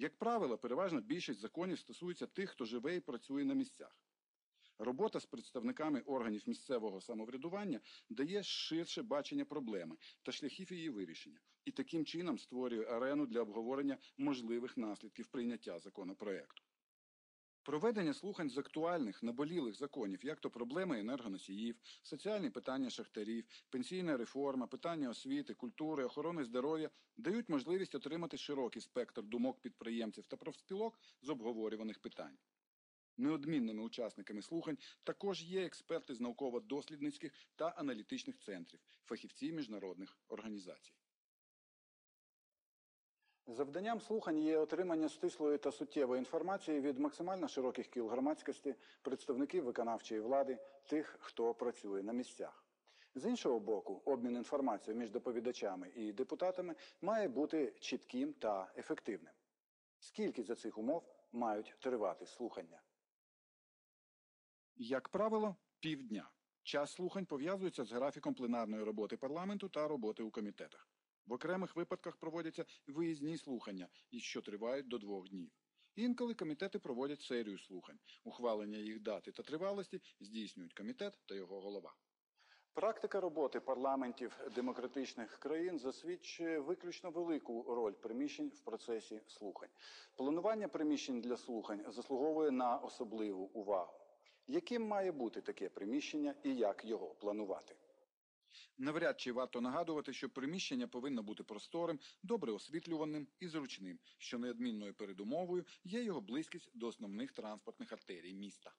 Як правило, переважна більшість законів стосується тих, хто живе і працює на місцях. Робота з представниками органів місцевого самоврядування дає ширше бачення проблеми та шляхів її вирішення, і таким чином створює арену для обговорення можливих наслідків прийняття законопроекту. Проведення слухань з актуальних наболілих законів, як то проблеми енергоносіїв, соціальні питання шахтарів, пенсійна реформа, питання освіти, культури, охорони здоров'я, дають можливість отримати широкий спектр думок підприємців та профспілок з обговорюваних питань. Неодмінними учасниками слухань також є експерти з науково-дослідницьких та аналітичних центрів, фахівці міжнародних організацій. Завданням слухань є отримання стислої та суттєвої інформації від максимально широких кіл громадськості, представників виконавчої влади, тих, хто працює на місцях. З іншого боку, обмін інформацією між доповідачами і депутатами має бути чітким та ефективним. Скільки за цих умов мають тривати слухання? Як правило, півдня. Час слухань пов'язується з графіком пленарної роботи парламенту та роботи у комітетах. В окремих випадках проводяться виїзні слухання, що тривають до двох днів. Інколи комітети проводять серію слухань. Ухвалення їх дати та тривалості здійснюють комітет та його голова. Практика роботи парламентів демократичних країн засвідчує виключно велику роль приміщень в процесі слухань. Планування приміщень для слухань заслуговує на особливу увагу. Яким має бути таке приміщення і як його планувати? Навряд чи варто нагадувати, що приміщення повинно бути просторим, добре освітлюваним і зручним, що неодмінною передумовою є його близькість до основних транспортних артерій міста.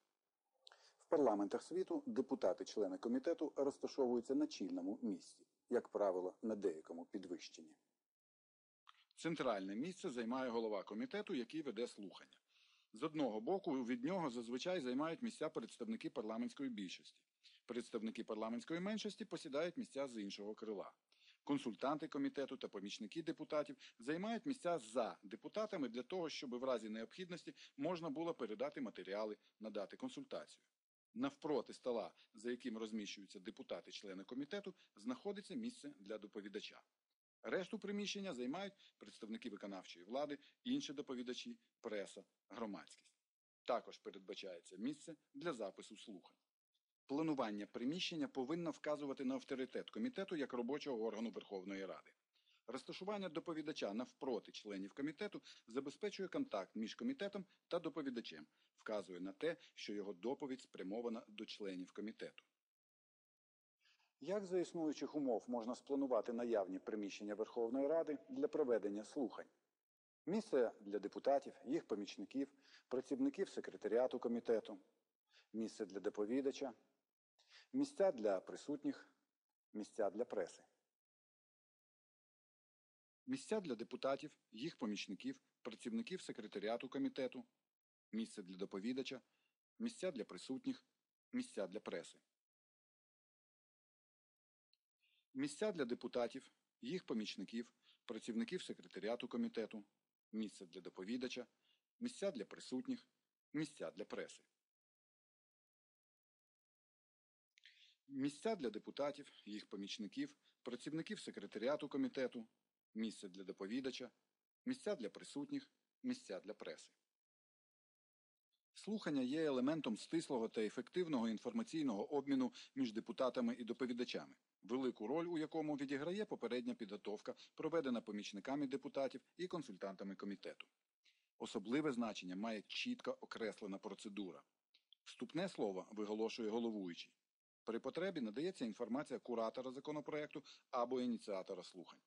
В парламентах світу депутати-члени комітету розташовуються на чільному місці, як правило, на деякому підвищенні. Центральне місце займає голова комітету, який веде слухання. З одного боку, від нього зазвичай займають місця представники парламентської більшості. Представники парламентської меншості посідають місця з іншого крила. Консультанти комітету та помічники депутатів займають місця за депутатами для того, щоб в разі необхідності можна було передати матеріали, надати консультацію. Навпроти стола, за яким розміщуються депутати-члени комітету, знаходиться місце для доповідача. Решту приміщення займають представники виконавчої влади, інші доповідачі, преса, громадськість. Також передбачається місце для запису слухань. Планування приміщення повинно вказувати на авторитет комітету як робочого органу Верховної Ради. Розташування доповідача навпроти членів комітету забезпечує контакт між комітетом та доповідачем, вказує на те, що його доповідь спрямована до членів комітету. Як за існуючих умов можна спланувати наявні приміщення Верховної Ради для проведення слухань? Місце для депутатів, їх помічників, працівників секретаріату комітету, місце для доповідача, місця для присутніх, місця для преси. Місця для депутатів, їх помічників, працівників секретаріату комітету, місце для доповідача, місця для присутніх, місця для преси. Місця для депутатів, їх помічників, працівників секретаріату комітету, місце для доповідача, місця для присутніх, місця для преси. Місця для депутатів, їх помічників, працівників секретаріату комітету, місце для доповідача, місця для присутніх, місця для преси. Слухання є елементом стислого та ефективного інформаційного обміну між депутатами і доповідачами, велику роль у якому відіграє попередня підготовка, проведена помічниками депутатів і консультантами комітету. Особливе значення має чітко окреслена процедура. Вступне слово виголошує головуючий. При потребі надається інформація куратора законопроекту або ініціатора слухань.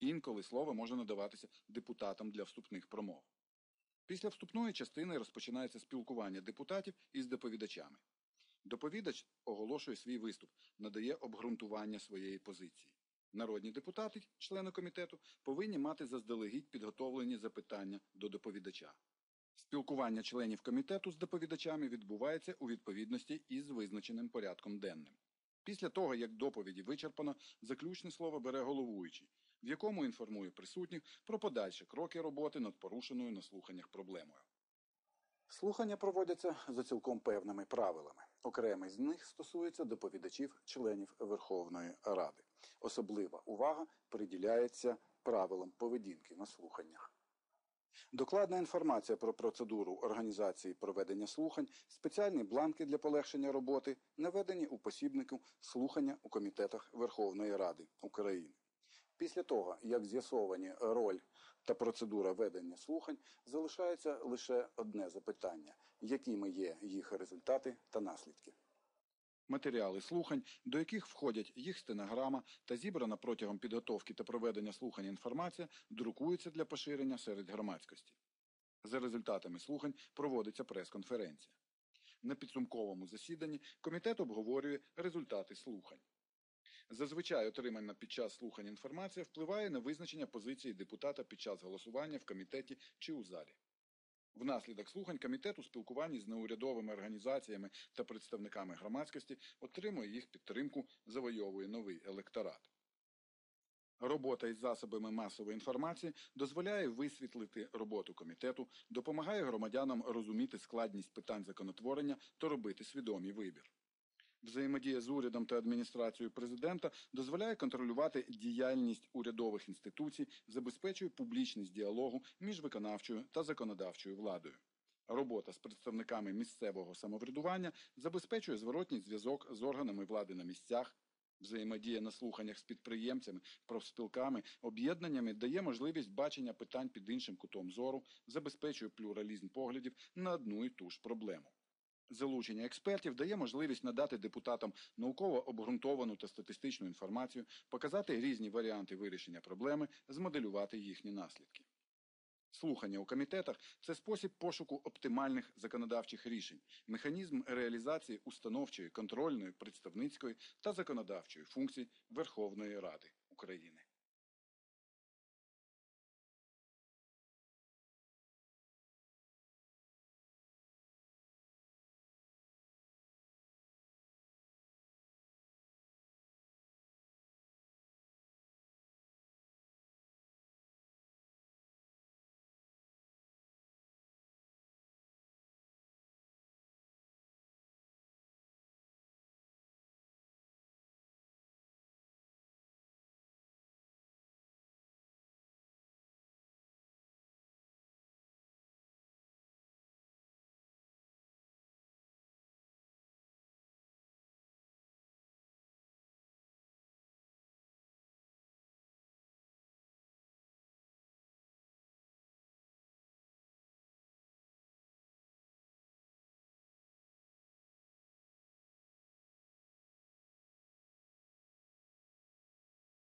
Інколи слово може надаватися депутатам для вступних промов. Після вступної частини розпочинається спілкування депутатів із доповідачами. Доповідач оголошує свій виступ, надає обґрунтування своєї позиції. Народні депутати, члени комітету, повинні мати заздалегідь підготовлені запитання до доповідача. Спілкування членів комітету з доповідачами відбувається у відповідності із визначеним порядком денним. Після того, як доповіді вичерпано, заключне слово бере головуючий, в якому інформує присутніх про подальші кроки роботи над порушеною на слуханнях проблемою. Слухання проводяться за цілком певними правилами. Окремий з них стосується доповідачів членів Верховної Ради. Особлива увага приділяється правилам поведінки на слуханнях. Докладна інформація про процедуру організації проведення слухань, спеціальні бланки для полегшення роботи наведені у посібнику слухання у комітетах Верховної Ради України. Після того, як з'ясовані роль та процедура ведення слухань, залишається лише одне запитання: якими є їх результати та наслідки. Матеріали слухань, до яких входять їх стенограма та зібрана протягом підготовки та проведення слухань інформація, друкуються для поширення серед громадськості. За результатами слухань проводиться прес-конференція. На підсумковому засіданні комітет обговорює результати слухань. Зазвичай отримана під час слухань інформація впливає на визначення позиції депутата під час голосування в комітеті чи у залі. Внаслідок слухань комітет у спілкуванні з неурядовими організаціями та представниками громадськості отримує їх підтримку, завойовує новий електорат. Робота із засобами масової інформації дозволяє висвітлити роботу комітету, допомагає громадянам розуміти складність питань законотворення та робити свідомий вибір. Взаємодія з урядом та адміністрацією президента дозволяє контролювати діяльність урядових інституцій, забезпечує публічність діалогу між виконавчою та законодавчою владою. Робота з представниками місцевого самоврядування забезпечує зворотній зв'язок з органами влади на місцях. Взаємодія на слуханнях з підприємцями, профспілками, об'єднаннями дає можливість бачення питань під іншим кутом зору, забезпечує плюралізм поглядів на одну і ту ж проблему. Залучення експертів дає можливість надати депутатам науково обґрунтовану та статистичну інформацію, показати різні варіанти вирішення проблеми, змоделювати їхні наслідки. Слухання у комітетах це спосіб пошуку оптимальних законодавчих рішень, механізм реалізації установчої, контрольної, представницької та законодавчої функцій Верховної Ради України.